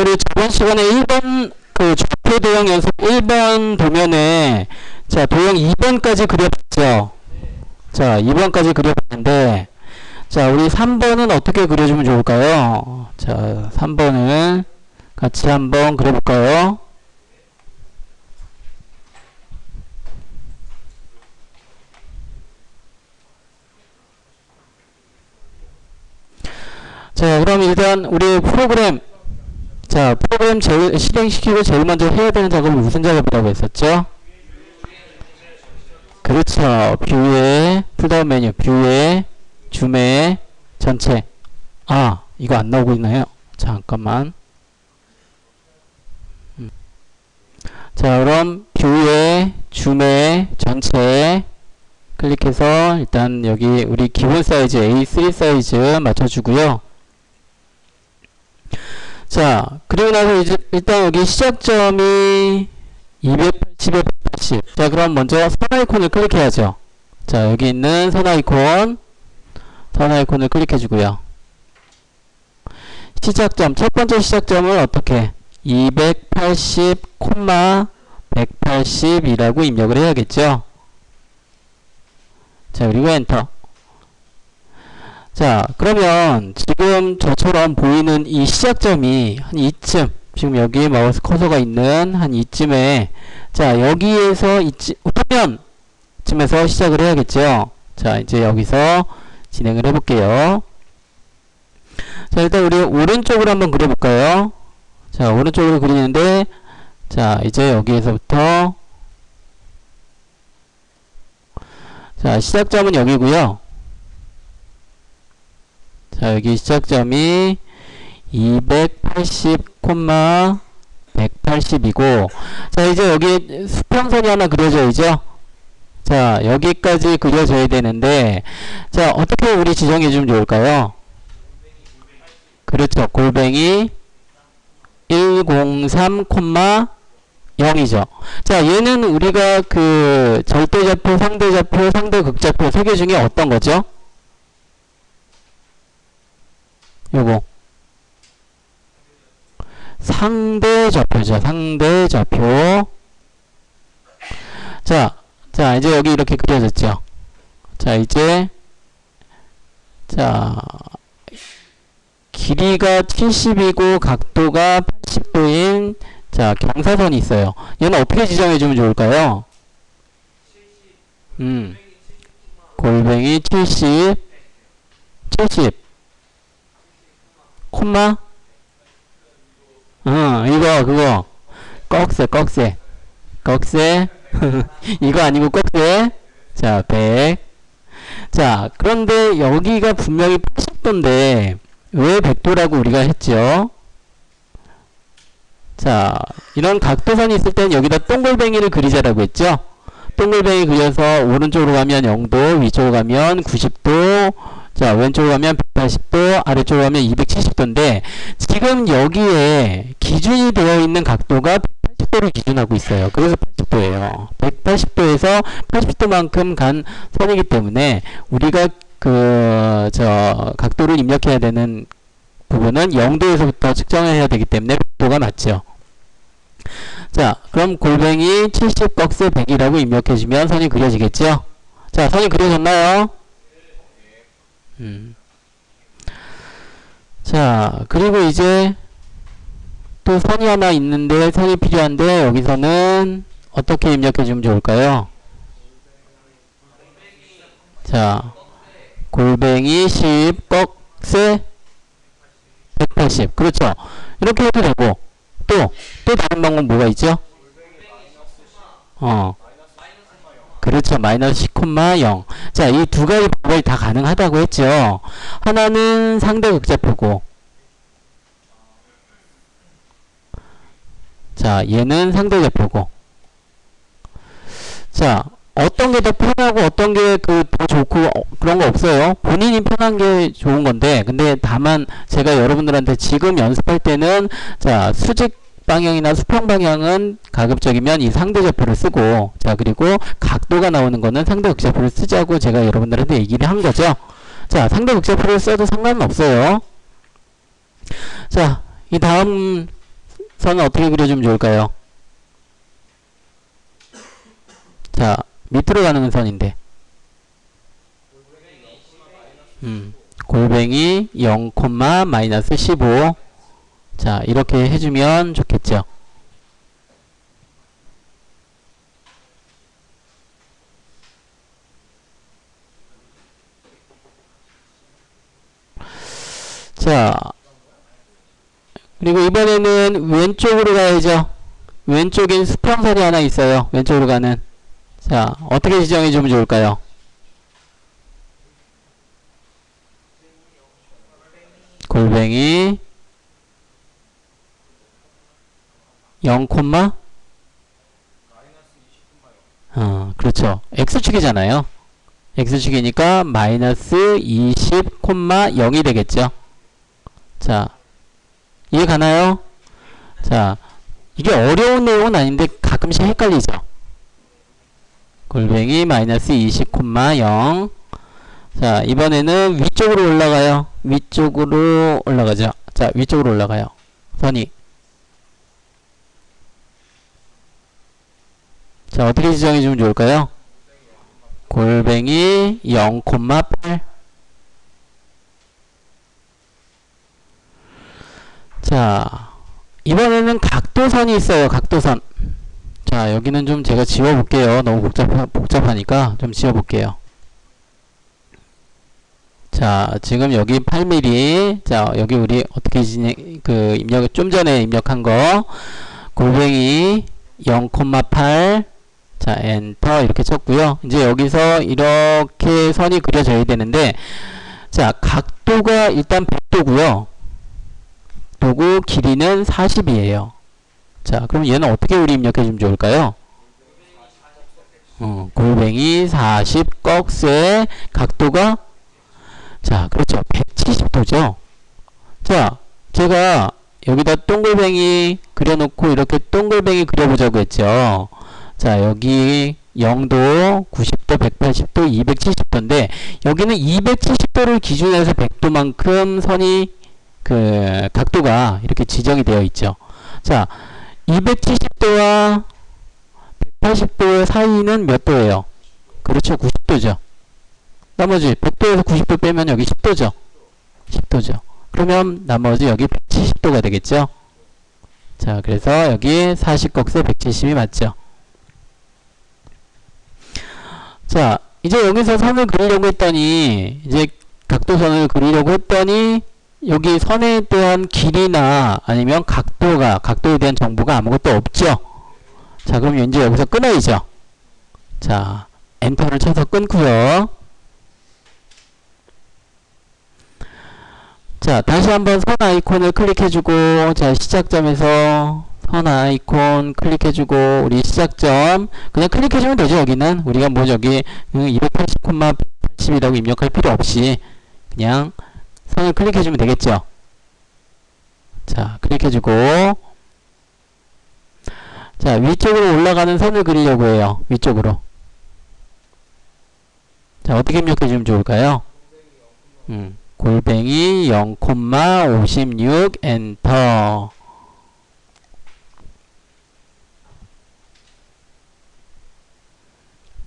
우리 저번 시간에 1번 그 좌표 도형 연습 1번 도면에 자 도형 2번까지 그려봤죠. 자 2번까지 그려봤는데 자 우리 3번은 어떻게 그려주면 좋을까요? 자 3번을 같이 한번 그려볼까요? 자 그럼 일단 우리 프로그램 자 프로그램 제일 실행시키고 제일 먼저 해야 되는 작업은 무슨 작업이라고 했었죠? 그렇죠 뷰에 풀다운 메뉴 뷰에 줌에 전체 아 이거 안 나오고 있나요? 잠깐만 음. 자 그럼 뷰에 줌에 전체 클릭해서 일단 여기 우리 기본 사이즈 A3 사이즈 맞춰주고요 자, 그리고 나서 이제 일단 여기 시작점이 280에 180. 자, 그럼 먼저 선 아이콘을 클릭해야죠. 자, 여기 있는 선 아이콘, 선 아이콘을 클릭해주고요. 시작점, 첫 번째 시작점을 어떻게? 280, 180이라고 입력을 해야겠죠. 자, 그리고 엔터. 자 그러면 지금 저처럼 보이는 이 시작점이 한 이쯤 지금 여기 마우스 커서가 있는 한 이쯤에 자 여기에서 이쯤 화면쯤에서 시작을 해야겠죠? 자 이제 여기서 진행을 해볼게요. 자 일단 우리 오른쪽으로 한번 그려볼까요? 자 오른쪽으로 그리는데 자 이제 여기에서부터 자 시작점은 여기고요 자 여기 시작점이 280, 180이고 자 이제 여기 수평선이 하나 그려져야죠 자 여기까지 그려져야 되는데 자 어떻게 우리 지정해 주면 좋을까요? 그렇죠. 골뱅이 103, 0이죠. 자 얘는 우리가 그 절대좌표, 상대좌표, 상대극좌표 세 개 중에 어떤 거죠 요거 상대좌표죠 상대좌표. 자, 자 이제 여기 이렇게 그려졌죠? 자 이제 자 길이가 70이고 각도가 80도인 자 경사선이 있어요. 얘는 어떻게 지정해주면 좋을까요? 음. 골뱅이 70 70 콤마? 어, 이거, 그거. 꺽쇠, 꺽쇠. 꺽쇠. 이거 아니고 꺽쇠. 자, 100. 자, 그런데 여기가 분명히 80도인데, 왜 100도라고 우리가 했죠? 자, 이런 각도선이 있을 땐 여기다 동글뱅이를 그리자라고 했죠? 동글뱅이 그려서 오른쪽으로 가면 0도, 위쪽으로 가면 90도, 자 왼쪽으로 가면 180도 아래쪽으로 가면 270도인데 지금 여기에 기준이 되어 있는 각도가 180도를 기준하고 있어요. 그래서 80도예요. 180도에서 80도만큼 간 선이기 때문에 우리가 그 저 각도를 입력해야 되는 부분은 0도에서부터 측정해야 되기 때문에 100도가 맞죠. 자 그럼 골뱅이 70 꺽쇠 100이라고 입력해주면 선이 그려지겠죠? 자 선이 그려졌나요 음. 자, 그리고 이제 또 선이 하나 있는데 선이 필요한데 여기서는 어떻게 입력해 주면 좋을까요? 자, 골뱅이 10 꺽쇠 180 그렇죠. 이렇게 해도 되고 또 또 다른 방법 뭐가 있죠? 어. 그렇죠. 마이너스 10,0. 자, 이 두 가지 방법이 다 가능하다고 했죠. 하나는 상대 극좌표고. 자, 얘는 상대 좌표고. 자, 어떤 게 더 편하고 어떤 게 그 더 좋고 어, 그런 거 없어요. 본인이 편한 게 좋은 건데, 근데 다만 제가 여러분들한테 지금 연습할 때는 자, 수직 방향이나 수평 방향은 가급적이면 이 상대좌표를 쓰고 자 그리고 각도가 나오는 거는 상대극좌표를 쓰자고 제가 여러분들한테 얘기를 한 거죠 자 상대극좌표를 써도 상관은 없어요 자 이 다음 선은 어떻게 그려주면 좋을까요? 자, 밑으로 가는 선인데. 음, 골뱅이 0, 마이너스 15. 자, 이렇게 해주면 좋겠죠. 자, 그리고 이번에는 왼쪽으로 가야죠. 왼쪽엔 수평선이 하나 있어요. 왼쪽으로 가는. 자, 어떻게 지정해 주면 좋을까요? 골뱅이 0, 어, 그렇죠. x축이잖아요. x축이니까 마이너스 20, 0이 되겠죠. 자, 이해 가나요? 자, 이게 어려운 내용은 아닌데 가끔씩 헷갈리죠. 골뱅이 마이너스 20, 0. 자, 이번에는 위쪽으로 올라가요. 위쪽으로 올라가죠. 자, 위쪽으로 올라가요. 선이. 자, 어떻게 지정해 주면 좋을까요? 골뱅이 0,8. 자, 이번에는 각도선이 있어요. 각도선. 자, 여기는 좀 제가 지워볼게요. 너무 복잡하, 복잡하니까 좀 지워볼게요. 자, 지금 여기 8mm. 자, 여기 우리 어떻게 진행, 그, 입력, 좀 전에 입력한 거. 골뱅이 0,8. 자, 엔터 이렇게 쳤고요. 이제 여기서 이렇게 선이 그려져야 되는데, 자, 각도가 일단 100도고요. 도구 길이는 40이에요. 자, 그럼 얘는 어떻게 우리 입력해 주면 좋을까요? 어, 골뱅이 40 꺽쇠 각도가 자, 그렇죠. 170도죠. 자, 제가 여기다 동글뱅이 그려놓고 이렇게 동글뱅이 그려보자고 했죠. 자, 여기 0도, 90도, 180도, 270도인데 여기는 270도를 기준해서 100도만큼 선이 그 각도가 이렇게 지정이 되어 있죠. 자, 270도와 180도 사이는 몇 도예요? 그렇죠. 90도죠. 나머지 100도에서 90도 빼면 여기 10도죠. 10도죠. 그러면 나머지 여기 170도가 되겠죠. 자, 그래서 여기 40 꺽쇠 170이 맞죠. 자, 이제 여기서 선을 그리려고 했더니 이제 각도선을 그리려고 했더니 여기 선에 대한 길이나 아니면 각도가 각도에 대한 정보가 아무것도 없죠. 자, 그럼 이제 여기서 끊어야죠. 자, 엔터를 쳐서 끊고요. 자, 다시 한번 선 아이콘을 클릭해주고, 자, 시작점에서 선 아이콘 클릭해주고, 우리 시작점, 그냥 클릭해주면 되죠, 여기는. 우리가 뭐 저기, 280, 180이라고 입력할 필요 없이, 그냥 선을 클릭해주면 되겠죠. 자, 클릭해주고, 자, 위쪽으로 올라가는 선을 그리려고 해요. 위쪽으로. 자, 어떻게 입력해주면 좋을까요? 음. 골뱅이 0,56 엔터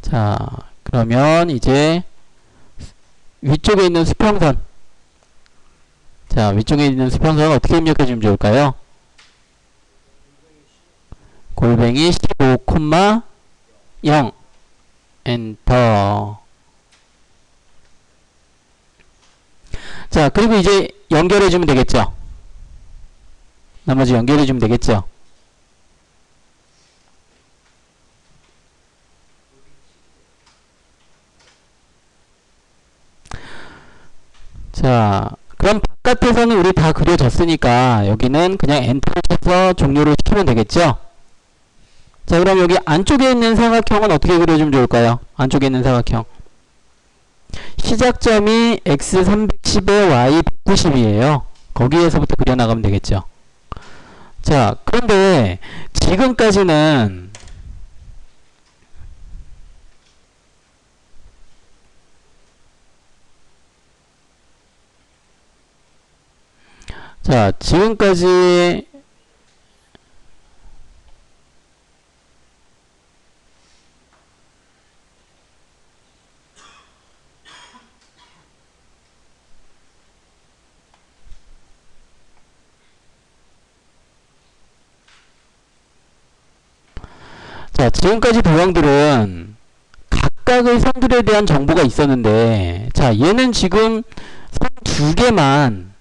자 그러면 이제 위쪽에 있는 수평선 자 위쪽에 있는 수평선 어떻게 입력해 주면 좋을까요 골뱅이 15,0 엔터 자, 그리고 이제 연결해 주면 되겠죠? 나머지 연결해 주면 되겠죠? 자, 그럼 바깥에서는 우리 다 그려졌으니까 여기는 그냥 엔터를 쳐서 종료를 시키면 되겠죠? 자, 그럼 여기 안쪽에 있는 사각형은 어떻게 그려주면 좋을까요? 안쪽에 있는 사각형. 시작점이 x310에 y 190이에요. 거기에서부터 그려나가면 되겠죠. 자, 그런데 지금까지는 자, 지금까지 자, 지금까지 도형들은 각각의 선들에 대한 정보가 있었는데 자, 얘는 지금 선 두 개만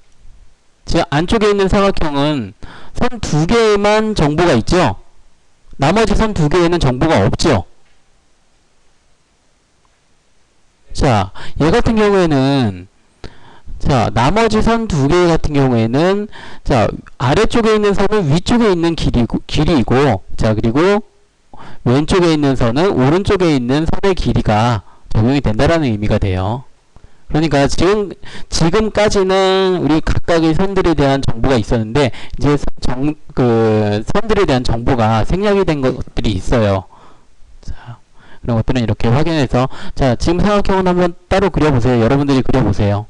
지금 안쪽에 있는 사각형은 선 두 개만 정보가 있죠? 나머지 선 두 개에는 정보가 없죠? 자, 얘 같은 경우에는, 자, 나머지 선 두 개 같은 경우에는, 자, 아래쪽에 있는 선은 위쪽에 있는 길이고, 길이이고, 자, 그리고 왼쪽에 있는 선은 오른쪽에 있는 선의 길이가 적용이 된다라는 의미가 돼요. 그러니까 지금 지금까지는 우리 각각의 선들에 대한 정보가 있었는데 이제 정 그 선들에 대한 정보가 생략이 된 것들이 있어요. 자, 그런 것들은 이렇게 확인해서 자 지금 사각형은 한번 따로 그려보세요. 여러분들이 그려보세요.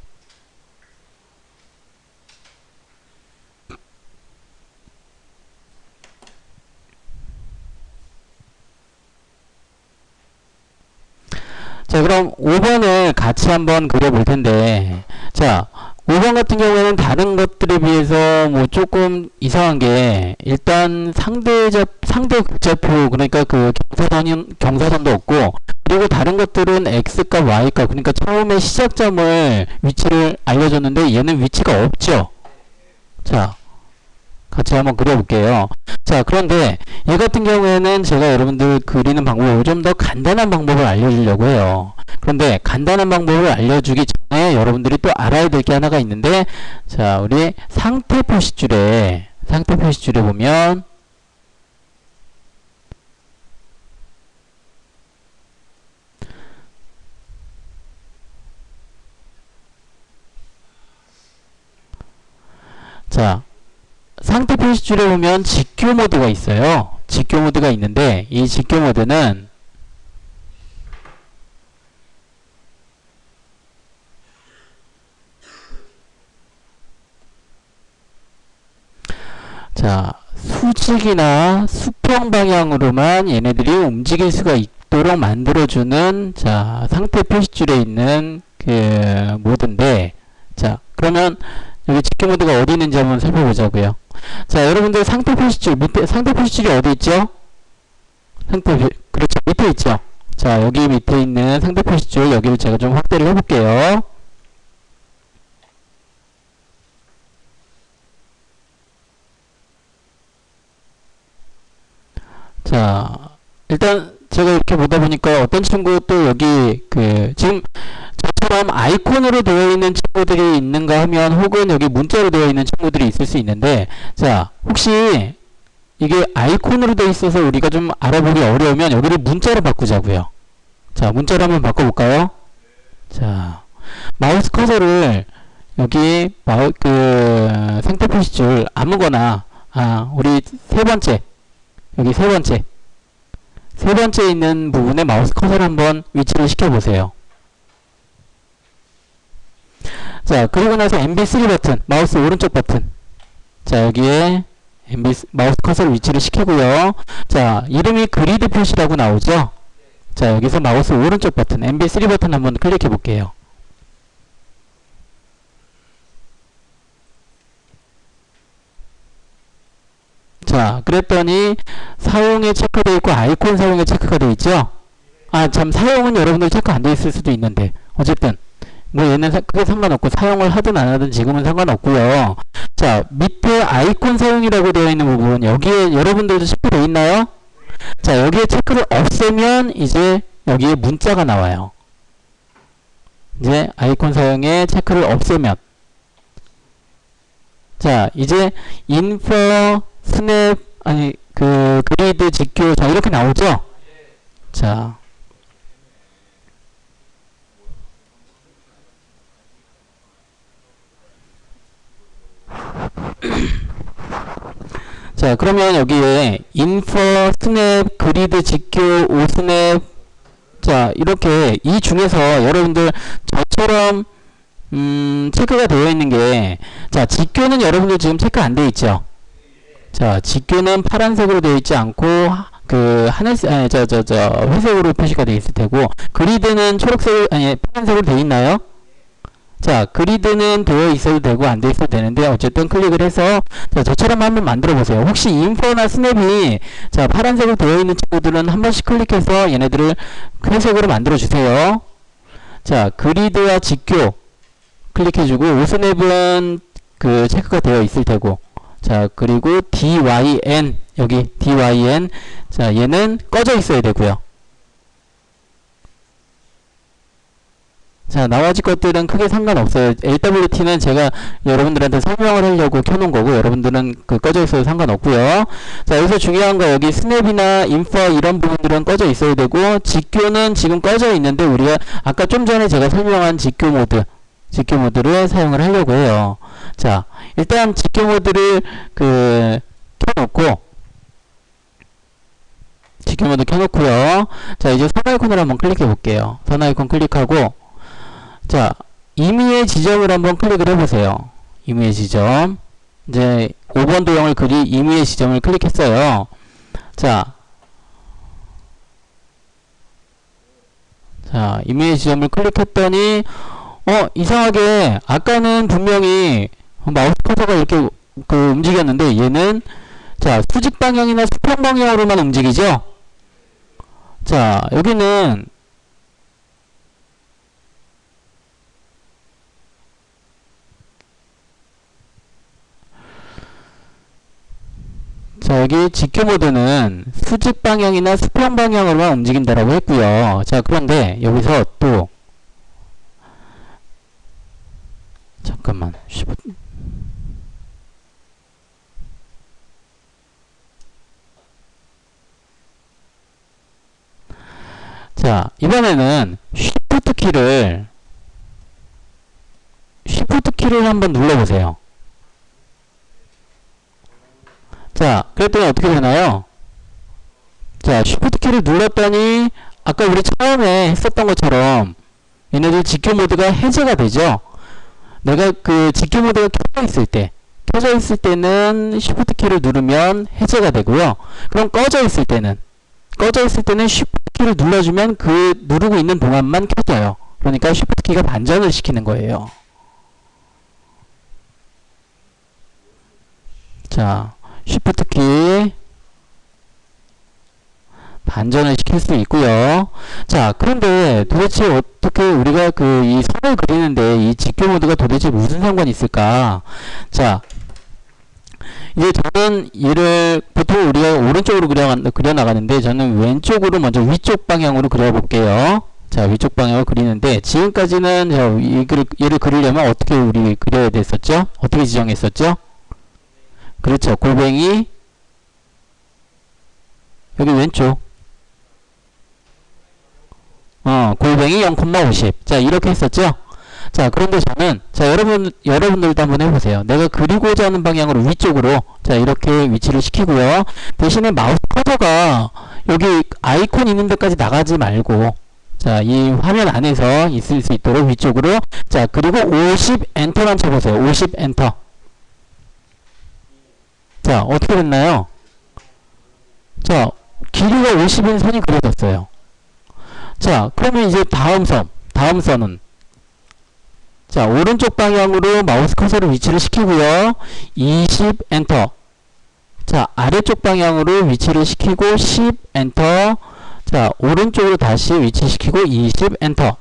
자, 그럼 5번을 같이 한번 그려볼 텐데, 자, 5번 같은 경우에는 다른 것들에 비해서 뭐 조금 이상한 게, 일단 상대적, 상대 극좌표, 그러니까 그 경사선이, 경사선도 없고, 그리고 다른 것들은 x값, y값, 그러니까 처음에 시작점을, 위치를 알려줬는데, 얘는 위치가 없죠? 자, 같이 한번 그려볼게요. 자, 그런데 얘 같은 경우에는 제가 여러분들 그리는 방법을 좀 더 간단한 방법을 알려주려고 해요. 그런데 간단한 방법을 알려주기 전에 여러분들이 또 알아야 될 게 하나가 있는데, 자, 우리 상태 표시줄에, 상태 표시줄에 보면, 자, 상태 표시줄에 보면 직교 모드가 있어요. 직교 모드가 있는데 이 직교 모드는 자 수직이나 수평 방향으로만 얘네들이 움직일 수가 있도록 만들어주는 자 상태 표시줄에 있는 그 모드인데 자 그러면 여기 직교 모드가 어디 있는지 한번 살펴보자고요. 자, 여러분들 상태 표시줄 밑에 상태 표시줄이 어디 있죠? 상태 표, 그렇죠. 밑에 있죠. 자, 여기 밑에 있는 상태 표시줄 여기를 제가 좀 확대를 해 볼게요. 자, 일단 제가 이렇게 보다 보니까 어떤 친구 또 여기 그 지금 저처럼 아이콘으로 되어 있는 친구들이 있는가 하면 혹은 여기 문자로 되어 있는 친구들이 있을 수 있는데 자 혹시 이게 아이콘으로 되어 있어서 우리가 좀 알아보기 어려우면 여기를 문자로 바꾸자고요 자 문자로 한번 바꿔볼까요 자 마우스 커서를 여기 마우 그 상태 표시줄 아무거나 아 우리 세 번째 여기 세 번째 세 번째 있는 부분에 마우스 커서를 한번 위치를 시켜보세요. 자, 그리고 나서 MB3 버튼, 마우스 오른쪽 버튼. 자, 여기에 MB, 마우스 커서를 위치를 시키고요. 자, 이름이 그리드 표시라고 나오죠? 자, 여기서 마우스 오른쪽 버튼, MB3 버튼 한번 클릭해 볼게요. 자, 그랬더니 사용에 체크되어 있고 아이콘 사용에 체크가 되어 있죠? 아, 참 사용은 여러분들 체크 안 되어 있을 수도 있는데 어쨌든 뭐 얘는 사, 크게 상관없고 사용을 하든 안 하든 지금은 상관없고요. 자, 밑에 아이콘 사용이라고 되어 있는 부분 여기에 여러분들도 체크되어 있나요? 자, 여기에 체크를 없애면 이제 여기에 문자가 나와요. 이제 아이콘 사용에 체크를 없애면 자, 이제 인포 스냅 아니 그 그리드 직교 자 이렇게 나오죠 자 자, 그러면 여기에 인포, 스냅, 그리드, 직교, 오스냅 자, 이렇게 이 중에서 여러분들 저처럼 음, 체크가 되어 있는 게 자, 직교는 여러분들 지금 체크 안 되어 있죠? 자, 직교는 파란색으로 되어 있지 않고 그 하늘색 아니 저저저 회색으로 표시가 되어 있을 테고 그리드는 초록색 아니 파란색으로 되어 있나요? 자, 그리드는 되어 있어도 되고 안 되어 있어도 되는데 어쨌든 클릭을 해서 자, 저처럼 한번 만들어 보세요. 혹시 인포나 스냅이 자, 파란색으로 되어 있는 친구들은 한 번씩 클릭해서 얘네들을 회색으로 만들어 주세요. 자, 그리드와 직교 클릭해주고 오스냅은 그 체크가 되어 있을 테고 자, 그리고 dyn 여기 dyn 자, 얘는 꺼져 있어야 되고요. 자, 나머지 것들은 크게 상관없어요. LWT는 제가 여러분들한테 설명을 하려고 켜놓은 거고, 여러분들은 그 꺼져 있어도 상관없고요. 자, 여기서 중요한 거 여기 스냅이나 인포 이런 부분들은 꺼져 있어야 되고, 직교는 지금 꺼져 있는데, 우리가 아까 좀 전에 제가 설명한 직교 모드, 직교 모드를 사용을 하려고 해요. 자, 일단 직교 모드를 그, 켜놓고, 직교 모드 켜놓고요. 자, 이제 선 아이콘을 한번 클릭해 볼게요. 선 아이콘 클릭하고, 자, 임의의 지점을 한번 클릭을 해보세요. 임의의 지점. 이제 5번 도형을 그리 임의의 지점을 클릭했어요. 자, 자, 임의의 지점을 클릭했더니, 어, 이상하게, 아까는 분명히 마우스 커서가 이렇게 그 움직였는데, 얘는, 자, 수직 방향이나 수평 방향으로만 움직이죠? 자, 여기는, 자, 여기 모드는 수직 방향이나 수평 방향으로만 움직인다라고 했고요. 자, 그런데 여기서 또 잠깐만. 자, 이번에는 쉬프트 키를 쉬프트 키를 한번 눌러 보세요. 자, 그랬더니 어떻게 되나요? 자, 쉬프트 키를 눌렀더니 아까 우리 처음에 했었던 것처럼 얘네들 직교 모드가 해제가 되죠. 내가 그 직교 모드가 켜져 있을 때 켜져 있을 때는 쉬프트 키를 누르면 해제가 되고요. 그럼 꺼져 있을 때는 꺼져 있을 때는 쉬프트 키를 눌러주면 그 누르고 있는 동안만 켜져요. 그러니까 쉬프트 키가 반전을 시키는 거예요. 자, 쉬프트 키 반전을 시킬 수 있고요. 자, 그런데 도대체 어떻게 우리가 그 이 선을 그리는데 이 직교 모드가 도대체 무슨 상관이 있을까? 자, 이제 저는 얘를 보통 우리가 오른쪽으로 그려, 그려 나가는데 저는 왼쪽으로 먼저 위쪽 방향으로 그려 볼게요. 자, 위쪽 방향으로 그리는데 지금까지는 저, 이, 얘를 그리려면 어떻게 우리 그려야 됐었죠? 어떻게 지정했었죠? 그렇죠. 골뱅이 여기 왼쪽. 어 골뱅이 0,50 자 이렇게 했었죠? 자 그런데 저는 자 여러분 여러분들도 한번 해보세요. 내가 그리고자 하는 방향으로 위쪽으로 자 이렇게 위치를 시키고요. 대신에 마우스 커서가 여기 아이콘 있는 데까지 나가지 말고 자 이 화면 안에서 있을 수 있도록 위쪽으로 자 그리고 50 엔터만 쳐보세요. 50 엔터 자, 어떻게 됐나요? 자, 길이가 50인 선이 그려졌어요. 자, 그러면 이제 다음 선, 다음 선은 자, 오른쪽 방향으로 마우스 커서를 위치를 시키고요. 20 엔터. 자, 아래쪽 방향으로 위치를 시키고 10 엔터. 자, 오른쪽으로 다시 위치시키고 20 엔터.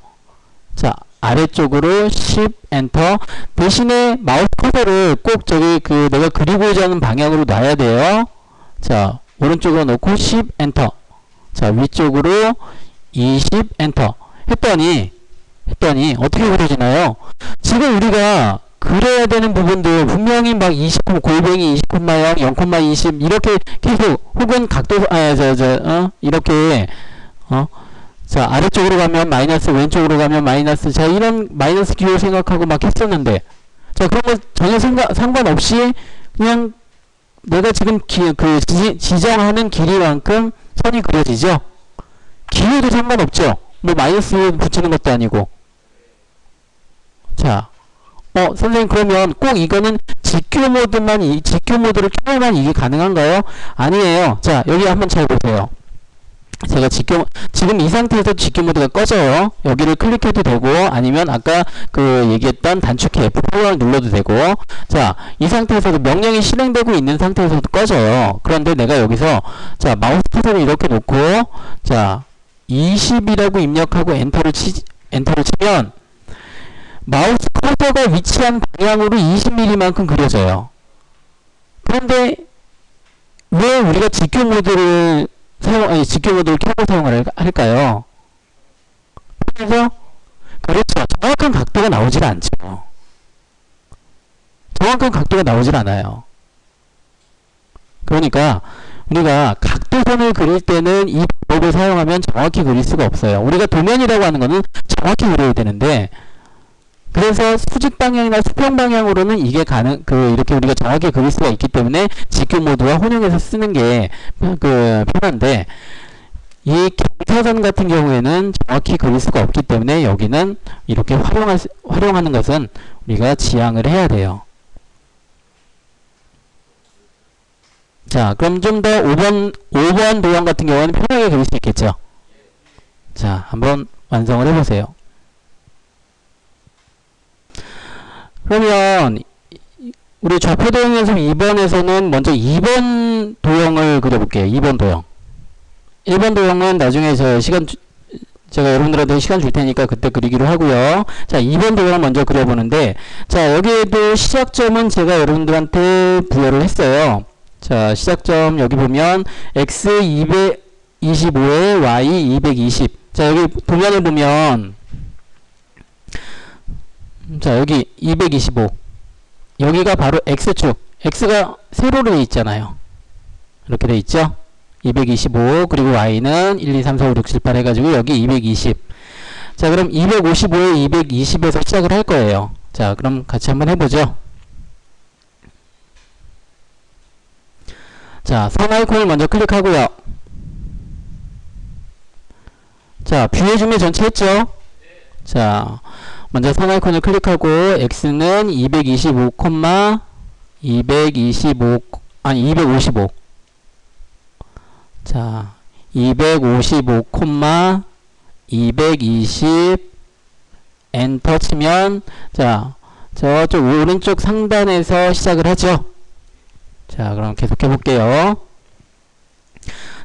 자, 아래쪽으로 10 엔터. 대신에 마우스 커서를 꼭 저기 그 내가 그리고자 하는 방향으로 놔야 돼요. 자 오른쪽으로 놓고 10 엔터. 자 위쪽으로 20 엔터. 했더니 했더니 어떻게 그려지나요? 지금 우리가 그려야 되는 부분들 분명히 막 20, 골뱅이 20,0 0,20 이렇게 계속 혹은 각도 아 저 저 어? 이렇게 어 자 아래쪽으로 가면 마이너스 왼쪽으로 가면 마이너스 자 이런 마이너스 기호 생각하고 막 했었는데 자 그런 거 전혀 생각, 상관없이 그냥 내가 지금 기, 그 지, 지정하는 길이만큼 선이 그려지죠 기호도 상관없죠 뭐 마이너스 붙이는 것도 아니고 자 어, 선생님, 그러면 꼭 이거는 직교 모드만, 이, 직교 모드를 켜야만 이게 가능한가요? 아니에요. 자, 여기 한번 잘 보세요. 제가 직교 지금 이 상태에서 직교 모드가 꺼져요. 여기를 클릭해도 되고 아니면 아까 그 얘기했던 단축키 F4를 눌러도 되고 자 이 상태에서도 명령이 실행되고 있는 상태에서도 꺼져요. 그런데 내가 여기서 자 마우스 커서를 이렇게 놓고 자 20이라고 입력하고 엔터를 치 엔터를 치면 마우스 커서가 위치한 방향으로 20mm만큼 그려져요. 그런데 왜 우리가 직교 모드를 사용, 아니, 직교 모드를 켜고 사용을 할- 할까요? 그래서, 그렇죠. 정확한 각도가 나오질 않죠. 정확한 각도가 나오질 않아요. 그러니까, 우리가 각도선을 그릴 때는 이 방법을 사용하면 정확히 그릴 수가 없어요. 우리가 도면이라고 하는 거는 정확히 그려야 되는데, 그래서 수직 방향이나 수평 방향으로는 이게 가능, 그, 이렇게 우리가 정확히 그릴 수가 있기 때문에 직교 모드와 혼용해서 쓰는 게, 그, 편한데, 이 경사선 같은 경우에는 정확히 그릴 수가 없기 때문에 여기는 이렇게 활용할, 수- 활용하는 것은 우리가 지양을 해야 돼요. 자, 그럼 좀 더 5번, 5번 도형 같은 경우는 편하게 그릴 수 있겠죠? 자, 한번 완성을 해 보세요. 이- 우리 좌표 도형 연습 2번에서는 먼저 2번 도형을 그려볼게요. 2번 도형. 1번 도형은 나중에 저 시간 주- 제가 여러분들한테 시간 줄 테니까 그때 그리기로 하고요. 자, 2번 도형을 먼저 그려보는데 자, 여기에도 시작점은 제가 여러분들한테 부여를 했어요. 자, 시작점 여기 보면 x 225에 y 220. 자, 여기 도면을 보면 자 여기 225 여기가 바로 x축. X가 세로로 돼 있잖아요. 이렇게 돼 있죠? 225 그리고 y는 1 2 3 4 5 6 7 8 해가지고 여기 220자 그럼 255에 220에서 시작을 할 거예요. 자 그럼 같이 한번 해보죠. 자선 아이콘을 먼저 클릭하고요. 자 뷰의 중에 전체 했죠? 자 먼저 선 아이콘을 클릭하고 x는 225, 225 아니 255. 자, 255, 220 엔터 치면 자, 저쪽 오른쪽 상단에서 시작을 하죠. 자, 그럼 계속해 볼게요.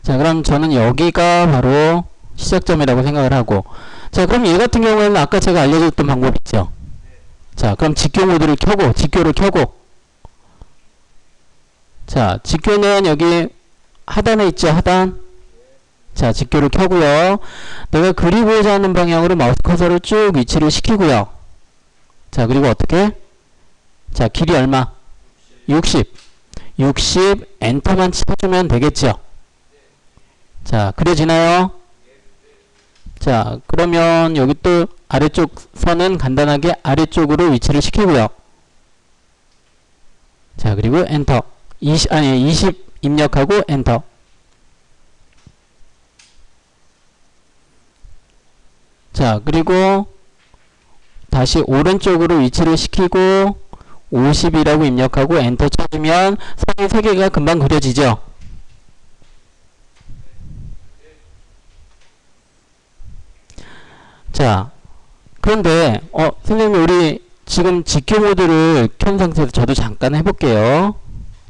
자, 그럼 저는 여기가 바로 시작점이라고 생각을 하고 자 그럼 얘 같은 경우에는 아까 제가 알려줬던 방법 있죠? 자 그럼 직교 모드를 켜고 직교를 켜고. 자 직교는 여기 하단에 있죠 하단? 자 직교를 켜고요. 내가 그리고자 하는 방향으로 마우스 커서를 쭉 위치를 시키고요. 자 그리고 어떻게? 자 길이 얼마? 60 60 엔터만 쳐주면 되겠죠? 자 그려지나요 자 그러면 여기 또 아래쪽 선은 간단하게 아래쪽으로 위치를 시키고요. 자 그리고 엔터. 20 아니 20 입력하고 엔터. 자 그리고 다시 오른쪽으로 위치를 시키고 50이라고 입력하고 엔터 쳐주면 선이 3개가 금방 그려지죠 자, 그런데, 어, 선생님, 우리 지금 직교 모드를 켠 상태에서 저도 잠깐 해볼게요.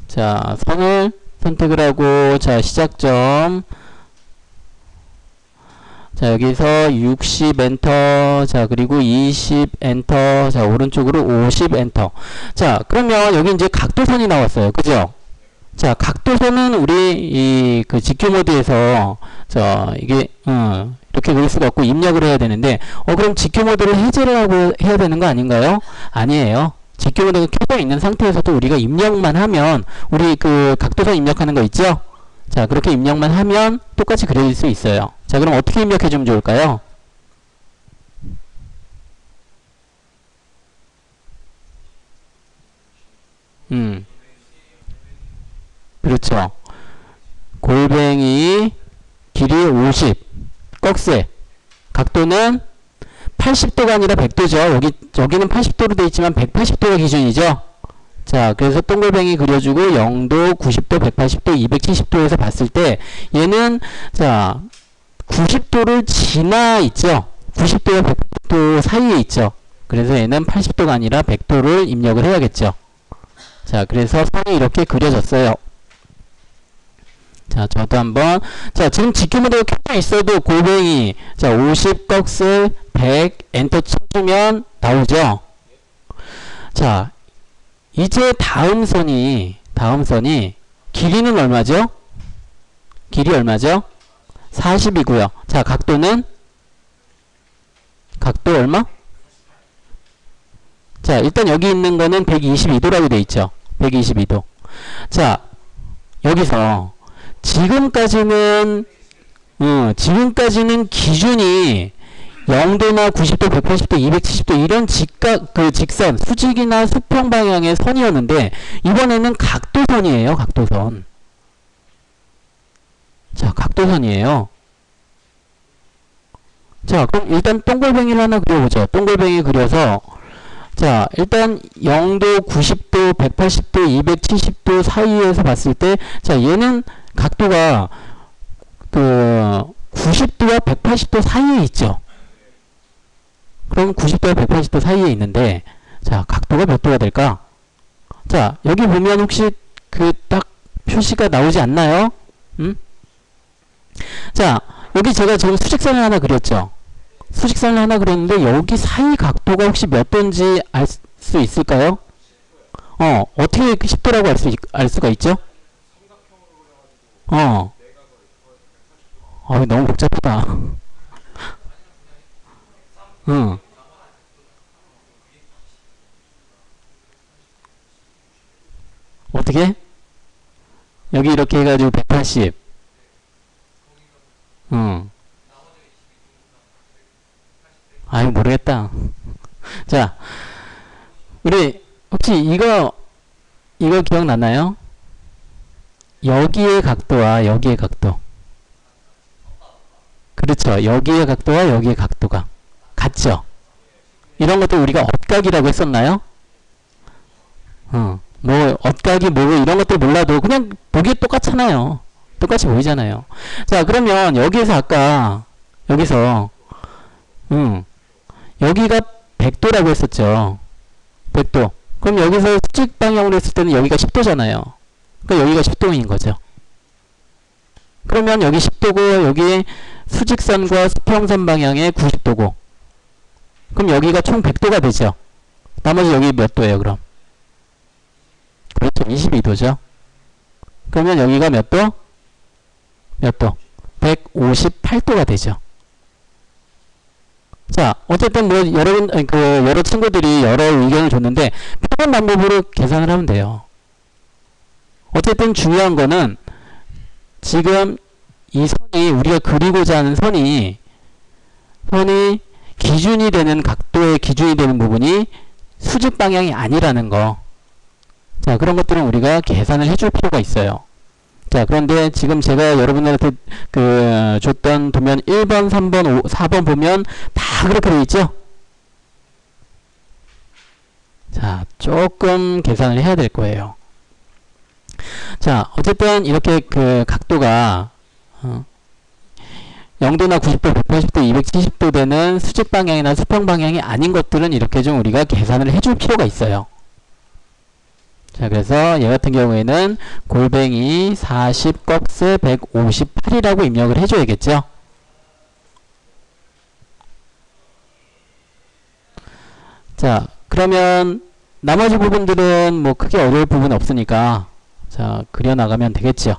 자, 선을 선택을 하고, 자, 시작점. 자, 여기서 60 엔터, 자, 그리고 20 엔터, 자, 오른쪽으로 50 엔터. 자, 그러면 여기 이제 각도선이 나왔어요. 그죠? 자, 각도선은 우리 이 그 직교 모드에서 저 이게 어, 이렇게 그릴 수가 없고 입력을 해야 되는데 어 그럼 직교 모드를 해제를 하고 해야 되는 거 아닌가요? 아니에요. 직교 모드가 켜져 있는 상태에서도 우리가 입력만 하면 우리 그 각도선 입력하는 거 있죠? 자, 그렇게 입력만 하면 똑같이 그려질 수 있어요. 자, 그럼 어떻게 입력해 주면 좋을까요? 음. 그렇죠. 골뱅이 길이 50 꺽쇠 각도는 80도가 아니라 100도죠. 여기 여기는 80도로 되어 있지만 180도가 기준이죠. 자, 그래서 동글뱅이 그려주고 0도, 90도, 180도, 270도에서 봤을 때 얘는 자 90도를 지나 있죠. 90도와 180도 사이에 있죠. 그래서 얘는 80도가 아니라 100도를 입력을 해야겠죠. 자, 그래서 선이 이렇게 그려졌어요. 자, 저도 한번 자, 지금 모델가 켜져 있어도 골뱅이 자, 50 꺽슬 100 엔터 쳐주면 나오죠. 자, 이제 다음 선이 다음 선이 길이는 얼마죠? 길이 얼마죠? 40이고요. 자, 각도는 각도 얼마? 자, 일단 여기 있는 거는 122도라고 돼 있죠. 122도. 자, 여기서 지금까지는 어, 지금까지는 기준이 0도나 90도, 180도, 270도 이런 직각 그 직선, 수직이나 수평 방향의 선이었는데 이번에는 각도선이에요. 각도선. 자, 각도선이에요. 자, 그럼 일단 동글뱅이를 하나 그려보죠. 동글뱅이 그려서 자, 일단 0도, 90도, 180도, 270도 사이에서 봤을 때 자, 얘는 각도가 그 90도와 180도 사이에 있죠. 그럼 90도와 180도 사이에 있는데 자, 각도가 몇 도가 될까? 자, 여기 보면 혹시 그 딱 표시가 나오지 않나요? 음? 자, 여기 제가 지금 수직선을 하나 그렸죠. 수직선을 하나 그렸는데 여기 사이 각도가 혹시 몇 도인지 알 수 있을까요? 어, 어떻게 10도라고 알, 수, 있- 알 수가 있죠? 어. 어, 너무 복잡하다. 응. 어떻게? 여기 이렇게 해가지고 180. 응. 아유, 모르겠다. 자, 우리, 혹시 이거, 이거 기억나나요? 여기의 각도와 여기의 각도. 그렇죠. 여기의 각도와 여기의 각도가 같죠? 이런 것도 우리가 엇각이라고 했었나요? 어, 뭐, 엇각이 뭐고 이런 것들 몰라도 그냥 보기에 똑같잖아요. 똑같이 보이잖아요. 자, 그러면 여기에서 아까, 여기서, 음, 여기가 100도라고 했었죠. 100도. 그럼 여기서 수직 방향으로 했을 때는 여기가 10도잖아요. 그러니까 여기가 10도인 거죠. 그러면 여기 10도고 여기 수직선과 수평선 방향의 90도고 그럼 여기가 총 100도가 되죠. 나머지 여기 몇 도예요, 그럼? 그렇죠. 22도죠. 그러면 여기가 몇 도? 몇 도? 158도가 되죠. 자, 어쨌든 뭐 여러분 그 여러 친구들이 여러 의견을 줬는데 편한 방법으로 계산을 하면 돼요. 어쨌든 중요한 거는 지금 이 선이 우리가 그리고자 하는 선이 선이 기준이 되는 각도의 기준이 되는 부분이 수직 방향이 아니라는 거. 자, 그런 것들은 우리가 계산을 해줄 필요가 있어요. 자, 그런데 지금 제가 여러분들한테 그 줬던 도면 1번, 3번, 5, 4번 보면 다 그렇게 되어 있죠? 자, 조금 계산을 해야 될 거예요. 자, 어쨌든 이렇게 그 각도가 어, 0도나 90도, 180도, 270도 되는 수직 방향이나 수평 방향이 아닌 것들은 이렇게 좀 우리가 계산을 해줄 필요가 있어요. 자, 그래서 얘 같은 경우에는 골뱅이 40 꺽스 158이라고 입력을 해줘야겠죠. 자, 그러면 나머지 부분들은 뭐 크게 어려울 부분 없으니까 자, 그려나가면 되겠죠.